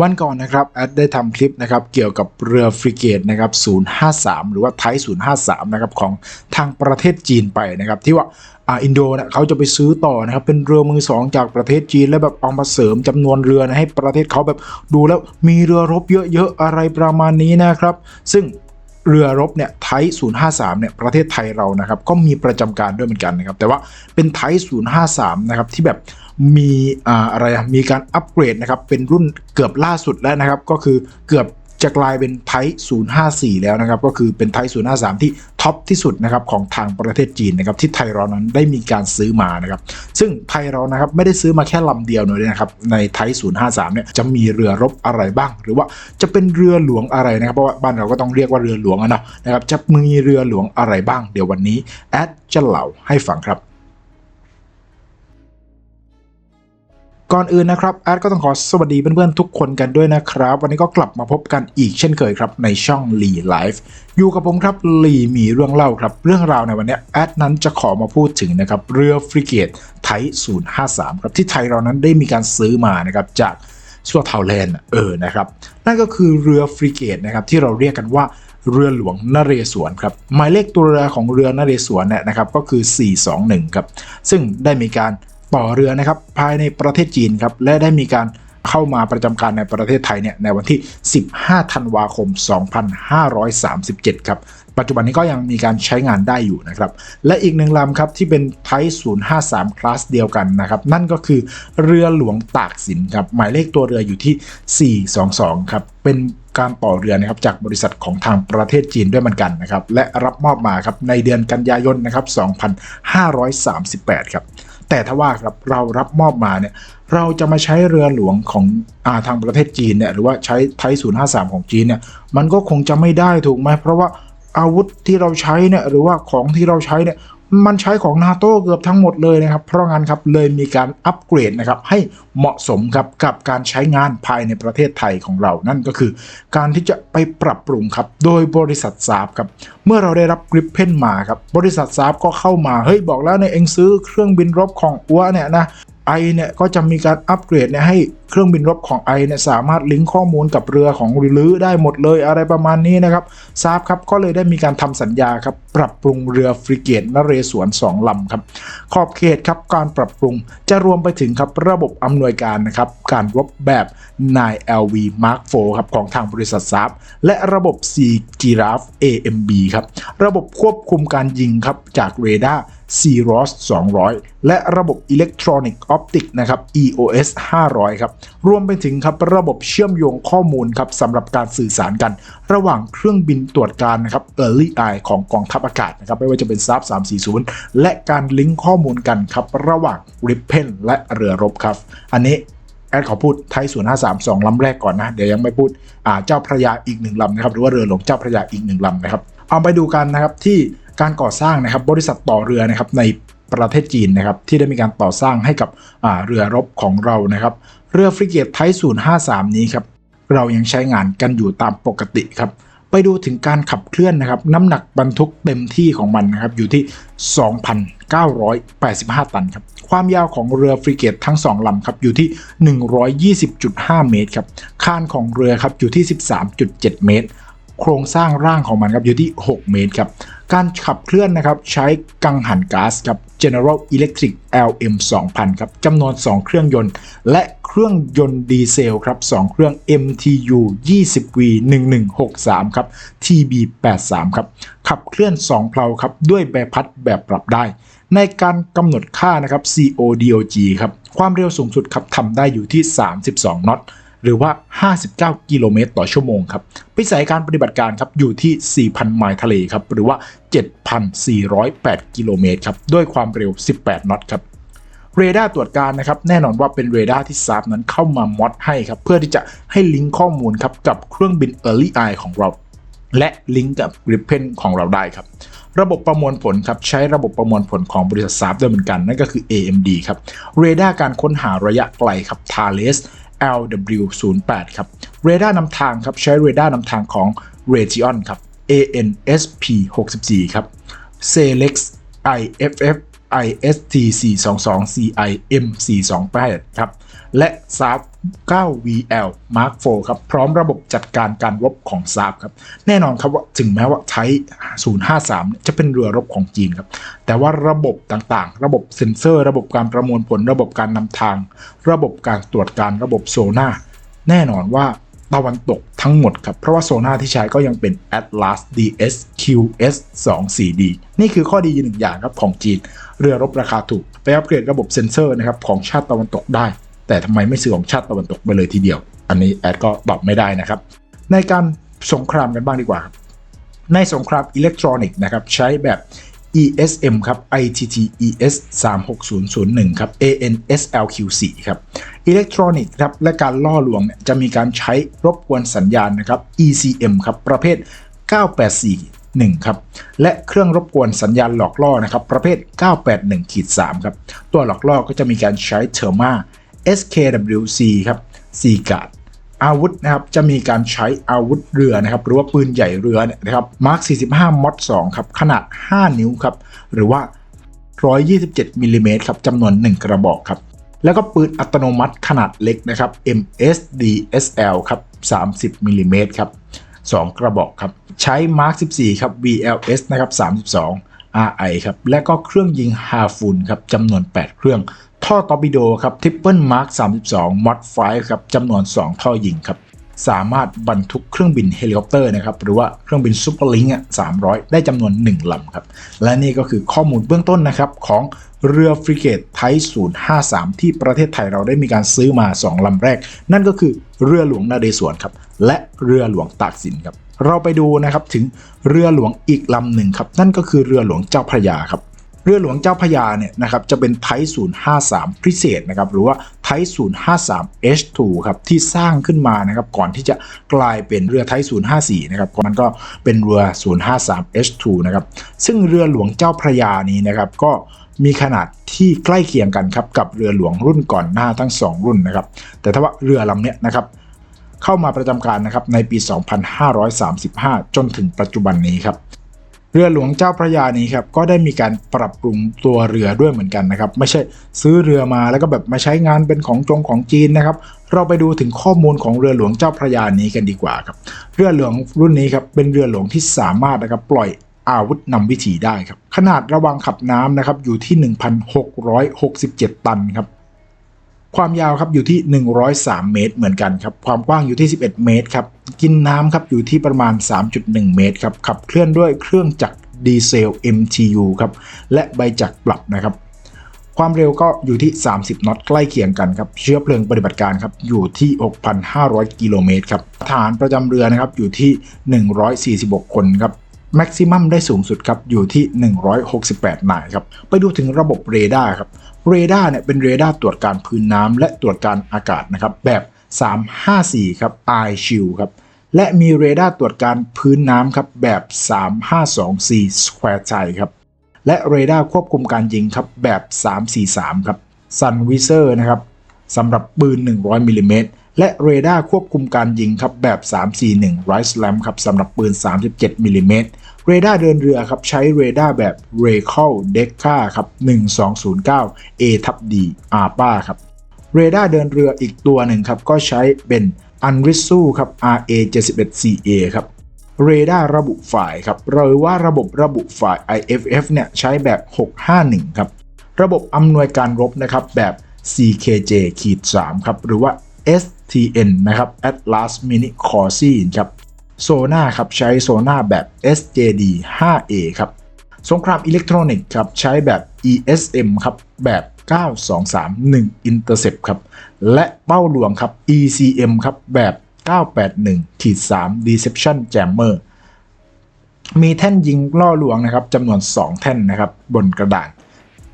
วันก่อนนะครับแอดได้ทำคลิปนะครับเกี่ยวกับเรือฟริเกตนะครับ053 หรือว่าไทย053นะครับของทางประเทศจีนไปนะครับที่ว่าอ่าอินโดนะเขาจะไปซื้อต่อนะครับเป็นเรือมือสองจากประเทศจีนแล้วแบบเอามาเสริมจำนวนเรือนะให้ประเทศเขาแบบดูแล้วมีเรือรบเยอะๆอะไรประมาณนี้นะครับ ซึ่ง เรือรบเนี่ยไทย053เนี่ยประเทศไทยเรานะครับก็มีประจำการด้วยเหมือนกันนะครับแต่ว่าเป็นไทย053นะครับที่แบบมีอ่าอะไรอะมีการอัปเกรดนะครับเป็นรุ่นเกือบล่าสุดแล้วนะครับก็คือเกือบ จะกลายเป็นไทย054แล้วนะครับ ก็คือเป็นไทย053ที่ท็อปที่สุดนะครับของทางประเทศจีนนะครับที่ไทยเรานั้นได้มีการซื้อมานะครับ ซึ่งไทยเรานะครับไม่ได้ซื้อมาแค่ลำเดียวเลยนะครับในไทย053เนี่ยจะมีเรือรบอะไรบ้าง หรือว่าจะเป็นเรือหลวงอะไรนะครับเพราะว่าบ้านเราก็ต้องเรียกว่าเรือหลวงนะนะครับจะมีเรือหลวงอะไรบ้าง เดี๋ยววันนี้แอดจะเล่าให้ฟังครับ ก่อนอื่นนะครับแอดก็ต้องขอสวัสดีเพื่อนๆทุกคนกันด้วยนะครับ วันนี้ก็กลับมาพบกันอีกเช่นเคยครับในช่องลีไลฟ์อยู่กับผมครับลีมีเรื่องเล่าครับ เรื่องราวในวันนี้แอดนั้นจะขอมาพูดถึงนะครับเรือฟริเกตไทย053ครับที่ไทยเรานั้นได้มีการซื้อมานะครับจากสัวเทาแลนด์เออนะครับนั่นก็คือเรือฟริเกตนะครับที่เราเรียกกันว่าเรือหลวงนเรศวรครับหมายเลขตัวเรือของเรือ นเรศวรเนี่ยนะครับก็คือ 421 ครับ ซึ่งได้มีการ ต่อเรือนะครับภายในประเทศจีนครับและได้มีการเข้ามาประจำการในประเทศไทยเนี่ยในวันที่ 15 ธันวาคม 2537 ครับ ปัจจุบันนี้ก็ยังมีการใช้งานได้อยู่นะครับ และอีกหนึ่งลำครับที่เป็นไทย053 คลาสเดียวกันนะครับ นั่นก็คือเรือหลวงตากสินครับ หมายเลขตัวเรืออยู่ที่ 422 ครับ เป็นการต่อเรือนะครับจากบริษัทของทางประเทศจีนด้วยเหมือนกันนะครับ และรับมอบมาครับในเดือนกันยายนนะครับ 2538 ครับ แต่ถ้าว่าครับเรารับมอบมาเนี่ยเราจะมาใช้เรือหลวงของอาทางประเทศจีนเนี่ยหรือว่าใช้ไทย053ของจีนเนี่ยมันก็คงจะไม่ได้ถูกไหมเพราะว่า อาวุธที่เราใช้เนี่ยหรือว่าของที่เราใช้เนี่ยมันใช้ของนาโต้เกือบทั้งหมดเลยนะครับ เพราะงั้นครับเลยมีการอัปเกรดนะครับให้เหมาะสมครับกับการใช้งานภายในประเทศไทยของเรา นั่นก็คือ การที่จะไปปรับปรุงครับ โดยบริษัทซาบครับ เมื่อเราได้รับกริปเพนมาครับ บริษัทซาบก็เข้ามา เฮ้ยบอกแล้วในยเองซื้อเครื่องบินรบของอัวเนี่ยนะไอเนี่ยก็จะมีการอัปเกรดเนี่ยให้ เครื่องบินรบของไอเนี่ยสามารถลิงก์ข้อมูลกับเรือของลือได้หมดเลยอะไรประมาณนี้นะครับซาบครับก็เลยได้มีการทำสัญญาครับปรับปรุงเรือฟริเกตนเรศวร2ลำครับขอบเขตครับการปรับปรุงจะรวมไปถึงครับระบบอำนวยการนะครับการรบแบบ 9LV Mark IV ครับของทางบริษัทซาบและระบบ C g i r a f f AMB ครับระบบควบคุมการยิงครับจากเรดาร์ CROS 200 และระบบ Electronic Optic นะครับ EOS 500 ครับรวมไปถึงครับระบบเชื่อมโยงข้อมูลครับสำหรับการสื่อสารกัน ระหว่างเครื่องบินตรวจการนะครับ Early Eye ของกองทัพอากาศนะครับไม่ว่าจะเป็น s a p 340 และการลิงก์ข้อมูลกันครับระหว่าง Gripen และเรือรบครับ อันนี้แอดขอพูดไทย053 2ลำแรกก่อนนะ เดี๋ยวยังไม่พูดอ่าเจ้าพระยาอีกหนึ่งลำนะครับ หรือว่าเรือหลวงเจ้าพระยาอีกหนึ่งลำนะครับ เอาไปดูกันนะครับที่การก่อสร้างนะครับบริษัทต่อเรือนะครับใน ประเทศจีนนะครับที่ได้มีการต่อสร้างให้กับเรือรบของเรานะครับเรือฟริเกตไทย053 นี้ครับเรายังใช้งานกันอยู่ตามปกติครับไปดูถึงการขับเคลื่อนนะครับน้ำหนักบรรทุกเต็มที่ของมันนะครับอยู่ที่ 2,985 ตันครับความยาวของเรือฟริเกตทั้ง 2ลำครับอยู่ที่ 120.5 เมตรครับคานของเรือครับอยู่ที่ 13.7 เมตร โครงสร้างร่างของมันครับอยู่ที่ 6 เมตรครับการขับเคลื่อนนะครับใช้กังหันก๊าซครับ General Electric LM 2000ครับจำนวน 2 เครื่องยนต์ และเครื่องยนต์ดีเซลครับ 2 เครื่อง MTU 20V 1163 ครับ TB 83ครับ ขับเคลื่อน 2 เพลาครับ ด้วยใบพัดแบบปรับได้ ในการกำหนดค่านะครับ CODOG ครับ ความเร็วสูงสุดครับทำได้อยู่ที่ 32 น็อต หรือว่า 59 กิโลเมตรต่อชั่วโมงครับพิสัยการปฏิบัติการครับอยู่ที่ 4,000 ไมล์ทะเลครับหรือว่า 7,408 กิโลเมตรครับด้วยความเร็ว 18 น็อตครับเรดาร์ตรวจการนะครับแน่นอนว่าเป็นเรดาร์ที่ซาบนั้นเข้ามามอดให้ครับเพื่อที่จะให้ลิงก์ข้อมูลครับกับเครื่องบิน Early Eye ของเรา และลิงก์กับ Gripen ของเราได้ครับระบบประมวลผลครับใช้ระบบประมวลผลของบริษัทซาบด้วยเหมือนกันนั่นก็คือ AMD ครับเรดาร์การค้นหาระยะไกลครับ Thales LW08 ครับเรดาร์นำทางครับใช้เรดาร์นำทางของ Region ครับ ANSP 64 ครับ Selex IFF IST 422 CIM 428ครับ และ SAP 9VL Mark IV ครับ พร้อมระบบจัดการการรบของซาบครับ แน่นอนครับว่าถึงแม้ว่าไท053 จะเป็นเรือรบของจีนครับ แต่ว่าระบบต่างๆ ระบบเซ็นเซอร์ ระบบการประมวลผล ระบบการนำทาง ระบบการตรวจการระบบโซน่าแน่นอนว่า ตะวันตกทั้งหมดครับ เพราะว่าโซน่าที่ใช้ก็ยังเป็น Atlas DS QS 2 4D นี่คือข้อดีหนึ่งอย่างครับของจีน เรือรบราคาถูก ไปอัปเกรดระบบเซ็นเซอร์นะครับของชาติตะวันตกได้ แต่ทำไมไม่ซื้อของชาติตะวันตกไปเลยทีเดียว อันนี้แอดก็ตอบไม่ได้นะครับ ในการสงครามกันบ้างดีกว่า ในสงครามอิเล็กทรอนิกส์นะครับใช้แบบ ESM ครับ ITT ES 36001ครับ ANSLQ4 ครับอิเล็กทรอนิกส์ครับและการล่อลวงเนี่ยจะมีการใช้รบกวนสัญญาณนะครับ ECM ครับประเภท 984 1 ครับ และเครื่องรบกวนสัญญาณหลอกล่อนะครับประเภท 981ขีด3ครับ ตัวหลอกล่อก็จะมีการใช้เทอร์มา SKWC ครับ C guard อาวุธนะครับจะมีการใช้อาวุธเรือนะครับหรือว่าปืนใหญ่เรือเนี่ยนะครับมาร์ค45มอด2ครับขนาด 5 นิ้วครับหรือว่า 127มิลลิเมตรครับจำนวน 1 กระบอกครับแล้วก็ปืนอัตโนมัติขนาดเล็กนะครับ MSDSL ครับ30มิลลิเมตรครับ2 กระบอกครับใช้ Mark 14 ครับ VLS นะครับ32 RI ครับและก็เครื่องยิงฮาฟูนครับจำนวน 8 เครื่อง ท่อตอร์ปิโดครับ Triple Mark 32 Mod 5ครับจำนวน 2 ท่อยิงครับสามารถบรรทุกเครื่องบินเฮลิคอปเตอร์นะครับหรือว่าเครื่องบินซูเปอร์ลิงอะ300ได้จำนวน 1ลำครับ และนี่ก็คือข้อมูลเบื้องต้นนะครับของเรือฟริเกตไท053ที่ประเทศไทยเราได้มีการซื้อมา 2ลำแรก นั่นก็คือเรือหลวงนาเรศวรครับและเรือหลวงตากสินครับเราไปดูนะครับถึงเรือหลวงอีกลำหนึ่งครับนั่นก็คือเรือหลวงเจ้าพระยาครับ เรือหลวงเจ้าพระยาเนี่ยนะครับจะเป็นไท053 พิเศษนะครับหรือว่าไท053 H2 ครับที่สร้างขึ้นมานะครับก่อนที่จะกลายเป็นเรือไท054นะครับมันก็เป็นเรือ 053 H2 นะครับซึ่งเรือหลวงเจ้าพระยานี้นะครับก็มีขนาดที่ใกล้เคียงกันครับกับเรือหลวงรุ่นก่อนหน้าทั้ง 2 รุ่นนะครับแต่ถ้าว่าเรือลำเนี้ยนะครับเข้ามาประจำการนะครับในปี 2535 จนถึงปัจจุบันนี้ครับ เรือหลวงเจ้าพระยานี้ครับก็ได้มีการปรับปรุงตัวเรือด้วยเหมือนกันนะครับ ไม่ใช่ซื้อเรือมาแล้วก็แบบมาใช้งานเป็นของจงของจีนนะครับ เราไปดูถึงข้อมูลของเรือหลวงเจ้าพระยานี้กันดีกว่าครับ เรือหลวงรุ่นนี้ครับเป็นเรือหลวงที่สามารถนะครับปล่อยอาวุธนำวิถีได้ครับ ขนาดระวังขับน้ำนะครับอยู่ที่ 1,667 ตันครับ ความยาวครับอยู่ที่ 103 เมตร เหมือนกันครับ ความกว้างอยู่ที่ 11 เมตรครับ กินน้ำครับอยู่ที่ประมาณ 3.1 เมตรครับ ขับเคลื่อนด้วยเครื่องจักรดีเซล MTU ครับ และใบจักรปรับนะครับ ความเร็วก็อยู่ที่ 30 น็อตใกล้เคียงกันครับ เชื้อเพลิงปฏิบัติการครับอยู่ที่ 6,500 กิโลเมตรครับ ฐานประจำเรือนะครับอยู่ที่ 146 คนครับแม็กซิมัมได้สูงสุดครับอยู่ที่ 168 นายครับ ไปดูถึงระบบเรดาร์ครับ เรดาร์เนี่ยเป็นเรดาร์ตรวจการพื้นน้ำและตรวจการอากาศนะครับแบบ 354 ครับ i s h i e l ครับและมีเรดาร์ตรวจการพื้นน้ำครับแบบ 3524 square ใจครับและเรดาร์ควบคุมการยิงครับแบบ 343 ครับ Sun Visor นะครับสำหรับปืน 100มิลลิเมตรและเรดาร์ควบคุมการยิงครับแบบ 341 Right Lamp ครับสำหรับปืน 37มิลลิเมตร เรดาร์เดินเรือครับใช้เรดาร์แบบ r a c a l d e c a ครับ1209 A ทับ D ARPA ครับเรดาร์เดินเรืออีกตัวหนึ่งครับก็ใช้เป็น u n r i s u ครับ RA 71 CA ครับเรดาร์ระบุฝ่ายครับหรือว่าระบบระบุฝ่าย IFF เนี่ยใช้แบบ 651 ครับ ระบบอำนวยการรบนะครับแบบ CKJ ขีด3ครับหรือว่า STN นะครับ Atlas Mini Corsi ครับ โซน่าครับใช้โซน่าแบบ SJD 5A ครับสงครามอิเล็กทรอนิกส์ครับใช้แบบ ESM ครับแบบ 9231 Intercept ครับและเป้าหลวงครับ ECM ครับแบบ 981-3 Deception Jammer มีแท่นยิงล่อลวงนะครับจำนวน 2 แท่นนะครับบนกระดาน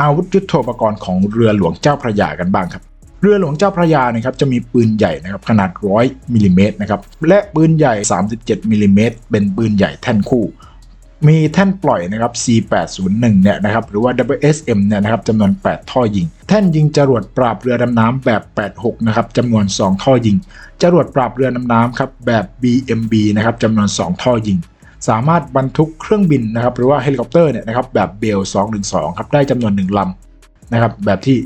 อาวุธยุทโธปกรณ์ของเรือหลวงเจ้าพระยากันบ้างครับ เรือหลวงเจ้าพระยานะครับจะมีปืนใหญ่นะครับขนาด 100มิลลิเมตรนะครับและปืนใหญ่ 37มิลลิเมตรเป็นปืนใหญ่แท่นคู่ มีแท่นปล่อยนะครับ C801 เนี่ยนะครับหรือว่า WSM เนี่ยนะครับจำนวน 8 ท่อยิง แท่นยิงจรวดปราบเรือดำน้ำแบบ 86 นะครับจำนวน 2 ท่อยิง จรวดปราบเรือดำน้ำครับแบบ BMB นะครับจำนวน 2 ท่อยิงสามารถบรรทุกเครื่องบินนะครับหรือว่าเฮลิคอปเตอร์เนี่ยนะครับแบบเบล212 ครับได้จำนวน 1ลำนะครับแบบที่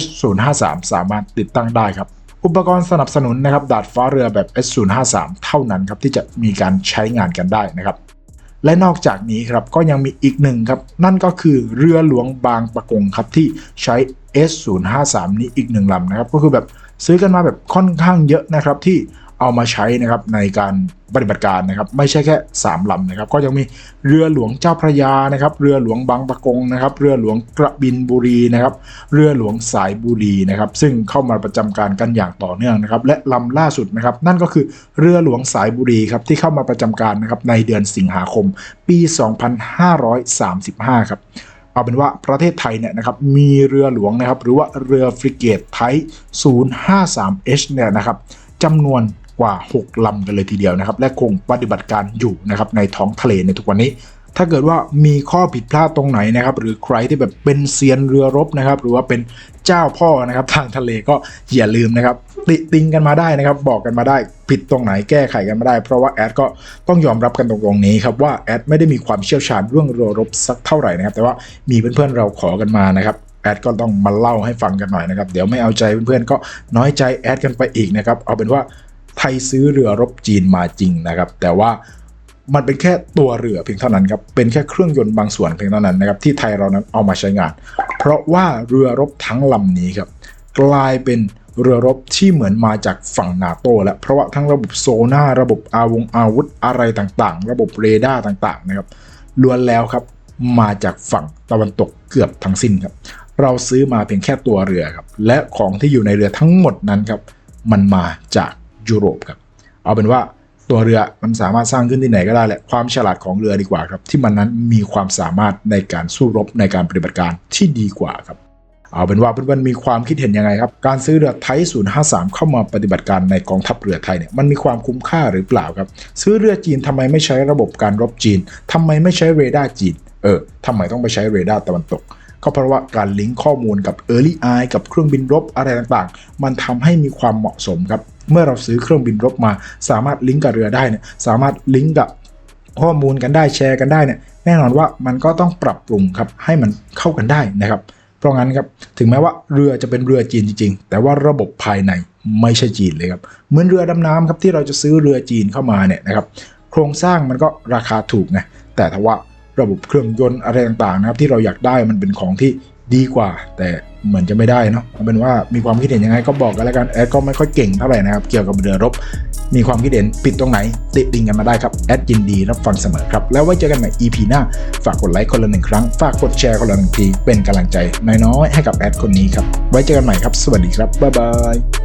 H053 สามารถติดตั้งได้ครับ อุปกรณ์สนับสนุนนะครับดาดฟ้าเรือแบบ S053 เท่านั้นครับที่จะมีการใช้งานกันได้นะครับ และนอกจากนี้ครับก็ยังมีอีกหนึ่งครับ นั่นก็คือเรือหลวงบางประกงครับที่ใช้ S053 นี้อีกหนึ่งลำนะครับ ก็คือแบบซื้อกันมาแบบค่อนข้างเยอะนะครับที่ เอามาใช้นะครับในการปฏิบัติการนะครับ ไม่ใช่แค่3ลำนะครับ ก็ยังมีเรือหลวงเจ้าพระยานะครับ เรือหลวงบางปะกงนะครับ เรือหลวงกระบินบุรีนะครับ เรือหลวงสายบุรีนะครับ ซึ่งเข้ามาประจำการกันอย่างต่อเนื่องนะครับ และลำล่าสุดนะครับ นั่นก็คือเรือหลวงสายบุรีครับที่เข้ามาประจำการนะครับในเดือนสิงหาคม ปี 2535 ครับเอาเป็นว่าประเทศไทยเนี่ยนะครับมีเรือหลวงนะครับ หรือว่าเรือฟริเกตไทป์ 053H เนี่ยนะครับจำนวน กว่า 6 ลำกันเลยทีเดียวนะครับ และคงปฏิบัติการอยู่นะครับในท้องทะเลในทุกวันนี้ ถ้าเกิดว่ามีข้อผิดพลาดตรงไหนนะครับ หรือใครที่แบบเป็นเซียนเรือรบนะครับ หรือว่าเป็นเจ้าพ่อนะครับ ทางทะเลก็อย่าลืมนะครับ ติติงกันมาได้นะครับ บอกกันมาได้ผิดตรงไหนแก้ไขกันมาได้ เพราะว่าแอดก็ต้องยอมรับกันตรงๆนี้ครับว่าแอดไม่ได้มีความเชี่ยวชาญเรื่องเรือรบสักเท่าไหร่นะครับ แต่ว่ามีเพื่อนๆเราขอกันมานะครับแอดก็ต้องมาเล่าให้ฟังกันหน่อยนะครับ เดี๋ยวไม่เอาใจเพื่อนๆก็น้อยใจแอดกันไปอีกนะครับ เอาเป็นว่า ไทยซื้อเรือรบจีนมาจริงนะครับ แต่ว่ามันเป็นแค่ตัวเรือเพียงเท่านั้นครับ เป็นแค่เครื่องยนต์บางส่วนเพียงเท่านั้นนะครับที่ไทยเรานั้นเอามาใช้งาน เพราะว่าเรือรบทั้งลำนี้ครับกลายเป็นเรือรบที่เหมือนมาจากฝั่งนาโตแล้วเพราะว่าทั้งระบบโซน่าระบบอาวงอาวุธอะไรต่างๆ ระบบเรดาร์ต่างๆนะครับล้วนแล้วครับมาจากฝั่งตะวันตกเกือบทั้งสิ้นครับ เราซื้อมาเพียงแค่ตัวเรือครับ และของที่อยู่ในเรือทั้งหมดนั้นครับ มันมาจาก ยุโรปครับ เอาเป็นว่าตัวเรือมันสามารถสร้างขึ้นที่ไหนก็ได้แหละ ความฉลาดของเรือดีกว่าครับ ที่มันนั้นมีความสามารถในการสู้รบในการปฏิบัติการที่ดีกว่าครับ เอาเป็นว่าเพื่อนๆมีความคิดเห็นยังไงครับ การซื้อเรือไทย053 เข้ามาปฏิบัติการในกองทัพเรือไทยเนี่ยมันมีความคุ้มค่าหรือเปล่าครับ ซื้อเรือจีนทำไมไม่ใช้ระบบการรบจีนทำไมไม่ใช้เรดาร์จีน เออทำไมต้องไปใช้เรดาร์ตะวันตกก็เพราะว่าการลิงก์ข้อมูลกับ Early Eye กับเครื่องบินรบอะไรต่างๆ มันทำให้มีความเหมาะสมครับ เมื่อเราซื้อเครื่องบินรบมา สามารถลิงก์กับเรือได้เนี่ยสามารถลิงก์กับข้อมูลกันได้แชร์กันได้เนี่ยแน่นอนว่ามันก็ต้องปรับปรุงครับให้มันเข้ากันได้นะครับ เพราะงั้นครับถึงแม้ว่าเรือจะเป็นเรือจีนจริง ๆ แต่ว่าระบบภายในไม่ใช่จีนเลยครับเหมือนเรือดำน้ำครับที่เราจะซื้อเรือจีนเข้ามาเนี่ยนะครับโครงสร้างมันก็ราคาถูกไงแต่ถ้าว่าระบบเครื่องยนต์อะไรต่างๆนะครับที่เราอยากได้มันเป็นของที่ ดีกว่า แต่เหมือนจะไม่ได้เนาะเอาเป็นว่ามีความคิดเห็นยังไงก็บอกกันแล้วกันแอดก็ไม่ค่อยเก่งเท่าไหร่นะครับเกี่ยวกับเรือรบ มีความคิดเห็นผิดตรงไหนติดดิงกันมาได้ครับแอดยินดีรับฟังเสมอครับ แล้วไว้เจอกันใหม่ EP หน้า ฝากกดไลค์คนละหนึ่งครั้ง ฝากกดแชร์คนละหนึ่งทีเป็นกำลังใจน้อยๆให้กับแอดคนนี้ครับไว้เจอกันใหม่ครับ สวัสดีครับบ๊ายบาย